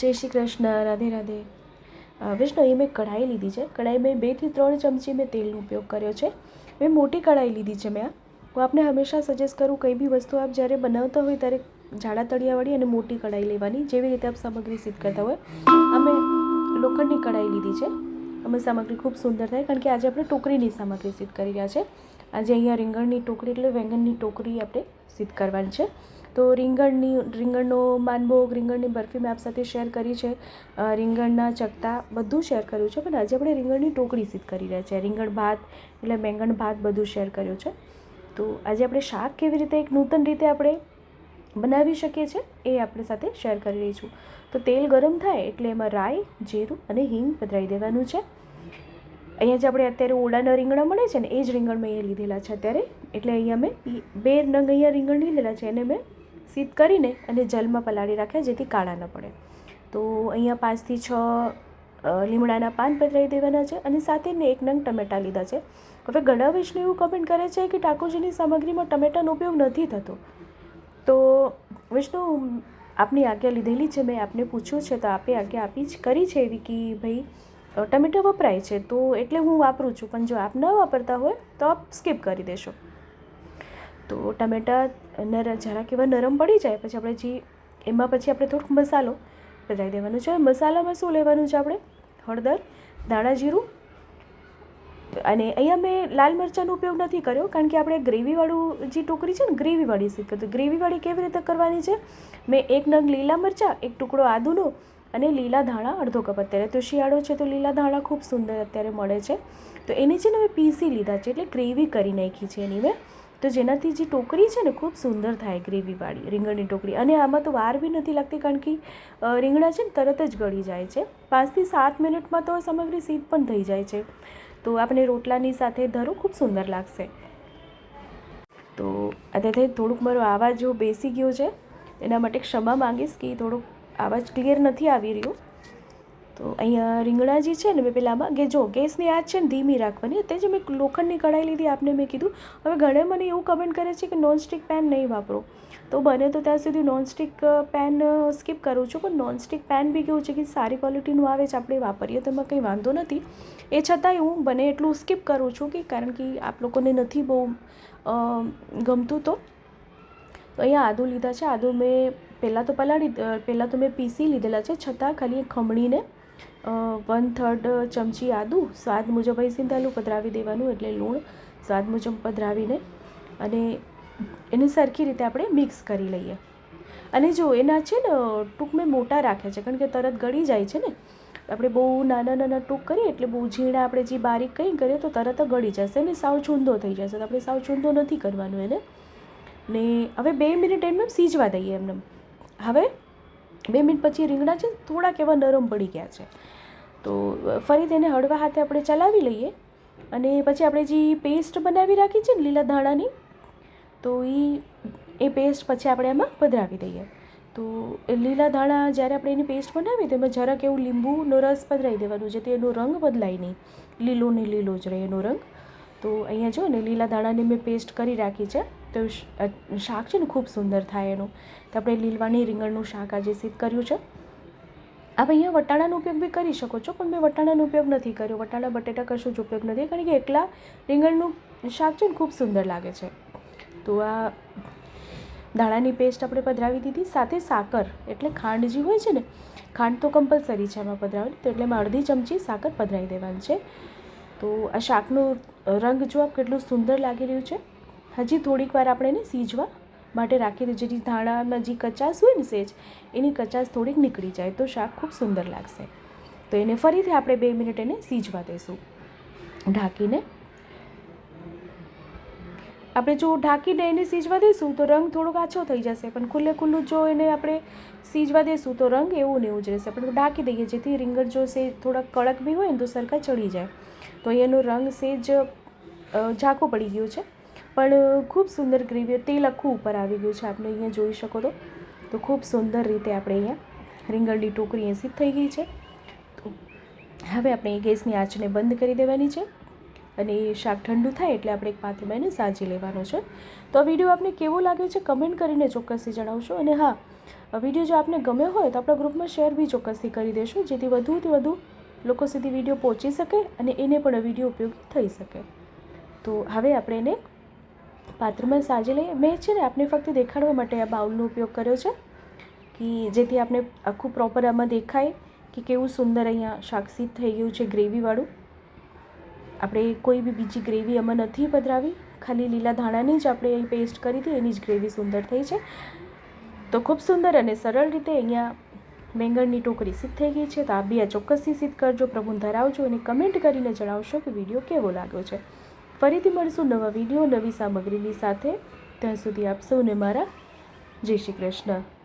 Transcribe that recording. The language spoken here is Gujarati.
જય શ્રી કૃષ્ણ, રાધે રાધે. વિષ્ણુ એ મેં કઢાઈ લીધી છે. કઢાઈ મેં બેથી ત્રણ ચમચી મેં તેલનો ઉપયોગ કર્યો છે. મેં મોટી કઢાઈ લીધી છે મેં હું આપને હંમેશા સજેસ્ટ કરું, કંઈ બી વસ્તુ આપ જ્યારે બનાવતા હોય ત્યારે જાડા તળિયાવાળી અને મોટી કઢાઈ લેવાની. જેવી રીતે આપ સામગ્રી સિદ્ધ કરતા હોય. અમે લોખંડની કઢાઈ લીધી છે. અમે સામગ્રી ખૂબ સુંદર થાય, કારણ કે આજે આપણે ટોકરીની સામગ્રી સિદ્ધ કરી રહ્યા છે. આજે અહીંયા રીંગણની ટોકરી એટલે વેંગણની ટોકરી આપણે સિદ્ધ કરવાની છે. તો રીંગણની, રીંગણનો માનભોગ, રીંગણની બરફી મેં આપ સાથે શેર કરી છે. રીંગણના ચકતા બધું શેર કર્યું છે, પણ આજે આપણે રીંગણની ટોકરી સિદ્ધ કરી રહ્યા છે રીંગણ ભાત એટલે બેંગણ ભાત બધું શેર કર્યું છે. તો આજે આપણે શાક કેવી રીતે એક નૂતન રીતે આપણે બનાવી શકીએ છીએ એ આપણે સાથે શેર કરી રહી છું. તો તેલ ગરમ થાય એટલે એમાં રાઈ, જીરું અને હિંગ પધરાવી દેવાનું છે. અહીંયા જે આપણે અત્યારે ઓળાના રીંગણા મળે છે ને, એ જ રીંગણ મેં અહીંયા લીધેલા છે અત્યારે. એટલે અહીંયા મેં બે નંગ અહીંયા રીંગણ લીધેલા છે, એને મેં સીધ કરીને અને જલમાં પલાળી રાખ્યા જેથી કાળા ન પડે. તો અહીંયા પાંચથી છ લીમડાના પાન પધરાવી દેવાના છે અને સાથે ને એક નંગ ટમેટાં લીધા છે. હવે ઘણા વિષ્ણુ એવું કમેન્ટ કરે છે કે ટાકોજીની સામગ્રીમાં ટમેટાનો ઉપયોગ નથી થતો. તો વિષ્ણુ, આપની આજ્ઞા લીધેલી છે, મેં આપને પૂછ્યું છે, તો આપે આજ્ઞા આપી જ કરી છે એવી કે ભાઈ ટમેટાં વપરાય છે, તો એટલે હું વાપરું છું. પણ જો આપ ન વાપરતા હોય, તો આપ સ્કીપ કરી દેશો. તો ટમેટા નર જરાક એવા નરમ પડી જાય, પછી આપણે જે, એમાં પછી આપણે થોડુંક મસાલો પધરાવી દેવાનો છે. મસાલામાં શું લેવાનું છે આપણે? હળદર દાણા જીરું. અને અહીંયા મેં લાલ મરચાંનો ઉપયોગ નથી કર્યો, કારણ કે આપણે ગ્રેવીવાળું જે ટોકરી છે ને, ગ્રેવીવાળી શીખ તો ગ્રેવીવાળી કેવી રીતે કરવાની છે? મેં એક નંગ લીલા મરચાં, એક ટુકડો આદુનો અને લીલા ધાણા અડધો કપ અત્યારે. તો શિયાળો છે તો લીલા ધાણા ખૂબ સુંદર અત્યારે મળે છે. તો એની છે ને મેં પીસી લીધા છે એટલે ગ્રેવી કરી નાખી છે એની મેં. તો જેનાથી જે ટોકરી છે ને ખૂબ સુંદર થાય ગ્રેવીવાળી, રીંગણની ટોકરી. અને આમાં તો વાર બી નથી લાગતી કારણ કે રીંગણા છે ને તરત જ ગળી જાય છે. પાંચથી સાત મિનિટમાં તો સામગ્રી સીધ પણ થઈ જાય છે. તો આપણે રોટલાની સાથે ધરો ખૂબ સુંદર લાગશે. તો અત્યારે થોડુંક મારો આવાજ બેસી ગયો છે, એના માટે ક્ષમા માંગીશ કે થોડુંક આવાજ ક્લિયર નથી આવી રહ્યો. તો અહીંયા રીંગણા જે છે ને મેં પેલામાં કે જો ગેસની આંચ છે ને ધીમી રાખવાની, તે જ મેં લોખંડની કઢાઈ લીધી આપને મેં કીધું. હવે ઘણે મને એવું કમેન્ટ કરે છે કે નોનસ્ટિક પેન નહીં વાપરો. તો બને તો ત્યાં સુધી નોનસ્ટિક પેન સ્કીપ કરું છું, પણ નોનસ્ટિક પેન બી કેવું છે કે સારી ક્વોલિટીનું આવે છે, આપણે વાપરીએ તો એમાં કંઈ વાંધો નથી. એ છતાંય હું બને એટલું સ્કીપ કરું છું કે કારણ કે આપ લોકોને નથી બહુ ગમતું તો અહીંયા આદુ લીધા છે, આદુ મેં પહેલાં તો પલાળી પહેલાં તો મેં પીસી લીધેલા છે, છતાં ખાલી ખમણીને વન થર્ડ ચમચી આદું, સ્વાદ મુજબ અહીં સિંધાલું પધરાવી દેવાનું એટલે લૂણ, સ્વાદ મુજબ પધરાવીને અને એને સરખી રીતે આપણે મિક્સ કરી લઈએ. અને જો એના છે ને ટૂંક મેં મોટા રાખ્યા છે, કારણ કે તરત ગળી જાય છે ને, આપણે બહુ નાના નાના ટૂંક કરીએ એટલે બહુ ઝીણા આપણે જે બારીક કંઈ કરીએ તો તરત ગળી જશે ને, સાવ છૂંદો થઈ જશે. તો આપણે સાવ છૂંદો નથી કરવાનું એને. ને હવે બે મિનિટ એમને સીજવા દઈએ એમને. હવે બે મિનિટ પછી રીંગણા છે થોડાક એવા નરમ પડી ગયા છે. તો ફરી તેને હળવા હાથે આપણે ચલાવી લઈએ અને પછી આપણે જે પેસ્ટ બનાવી રાખી છે ને લીલા ધાણાની તો એ એ પેસ્ટ પછી આપણે એમાં પધરાવી દઈએ. તો લીલા ધાણા જ્યારે આપણે એની પેસ્ટ બનાવીએ તો એમાં જરાક એવું લીંબુનો રસ પધરાવી દેવાનું, જેથી એનો રંગ બદલાય નહીં. લીલો ને લીલો જ રહે એનો રંગ. તો અહીંયા જો ને લીલા દાણાની મેં પેસ્ટ કરી રાખી છે. તો શાક છે ને ખૂબ સુંદર થાય એનું. તો આપણે લીલવાની રીંગણનું શાક આજે સિદ્ધ કર્યું છે. આપ અહીંયા વટાણાનો ઉપયોગ બી કરી શકો છો, પણ મેં વટાણાનો ઉપયોગ નથી કર્યો. વટાણા, બટેટા કશું જ ઉપયોગ નથી, કારણ કે એકલા રીંગણનું શાક છે ને ખૂબ સુંદર લાગે છે. તો આ દાણાની પેસ્ટ આપણે પધરાવી દીધી, સાથે સાકર, એટલે ખાંડ જે હોય છે ને, ખાંડ તો કમ્પલસરી છે એમાં પધરાવવાની, તો એટલે એમાં અડધી ચમચી સાકર પધરાવી દેવાની છે. તો આ શાકનું રંગ જો આપ કેટલું સુંદર લાગી રહ્યું છે, હજી થોડીક વાર આપણે એને સીજવા માટે રાખી દઈએ જેથી ધાણામાં જે કચાસ હોય ને સેજ, એની કચાસ થોડીક નીકળી જાય તો શાક ખૂબ સુંદર લાગશે. તો એને ફરીથી આપણે બે મિનિટ એને સીજવા દઈશું ઢાંકીને આપણે જો ઢાંકીને એને સીજવા દઈશું તો રંગ થોડોક આછો થઈ જશે, પણ ખુલ્લે ખુલ્લું જો એને આપણે સીજવા દઈશું તો રંગ એવું ને એવું જ રહેશે. આપણે ઢાંકી દઈએ, જેથી રીંગણ જો સે થોડાક કડક બી હોય ને તો સરખા ચડી જાય. તો અહીંયાનો રંગ સેજ ઝાંખું પડી ગયું છે. પણ ખૂબ સુંદર ગ્રેવી, તેલ આખું ઉપર આવી ગયું છે. આપણે અહીંયા જોઈ શકો તો. તો ખૂબ સુંદર રીતે આપણે અહીંયા રીંગણની ટોકરી એસી થઈ ગઈ છે. તો હવે આપણે ગેસની આંચને બંધ કરી દેવાની છે. અને એ શાક ઠંડુ થાય એટલે આપણે એક પાત્રમાં એને સાજી લેવાનું છે. તો આ વીડિયો આપને કેવો લાગ્યો છે કમેન્ટ કરીને ચોક્કસથી જણાવશો. અને હા વીડિયો જો આપને ગમ્યો હોય તો આપણા ગ્રુપમાં શેર બી ચોક્કસથી કરી દેશું, જેથી વધુથી વધુ લોકો સુધી વીડિયો પહોંચી શકે અને એને પણ વીડિયો ઉપયોગી થઈ શકે. તો હવે આપણે એને પાત્રમાં સાજી લઈએ. મેં છે ને આપને ફક્ત દેખાડવા માટે આ બાઉલનો ઉપયોગ કર્યો છે, કે જેથી આપણે આખું પ્રોપર આમાં દેખાય કે કેવું સુંદર અહીંયા શાકસીત થઈ ગયું છે ગ્રેવીવાળું. આપણે કોઈ બી બીજી ગ્રેવી એમાં નથી પધરાવી. ખાલી લીલા ધાણાની જ આપણે અહીં પેસ્ટ કરી હતી, એની જ ગ્રેવી સુંદર થઈ છે. તો ખૂબ સુંદર અને સરળ રીતે અહીંયા બેંગણની ટોકરી સિદ્ધ થઈ ગઈ છે. તો આ બી આ ચોક્કસથી સિદ્ધ કરજો. પ્રભુને ધરાવજો અને કમેન્ટ કરીને જણાવશો કે વીડિયો કેવો લાગ્યો છે. ફરીથી મળશું નવા વીડિયો નવી સામગ્રીની સાથે. ત્યાં સુધી આપ સૌને મારા જય શ્રી કૃષ્ણ.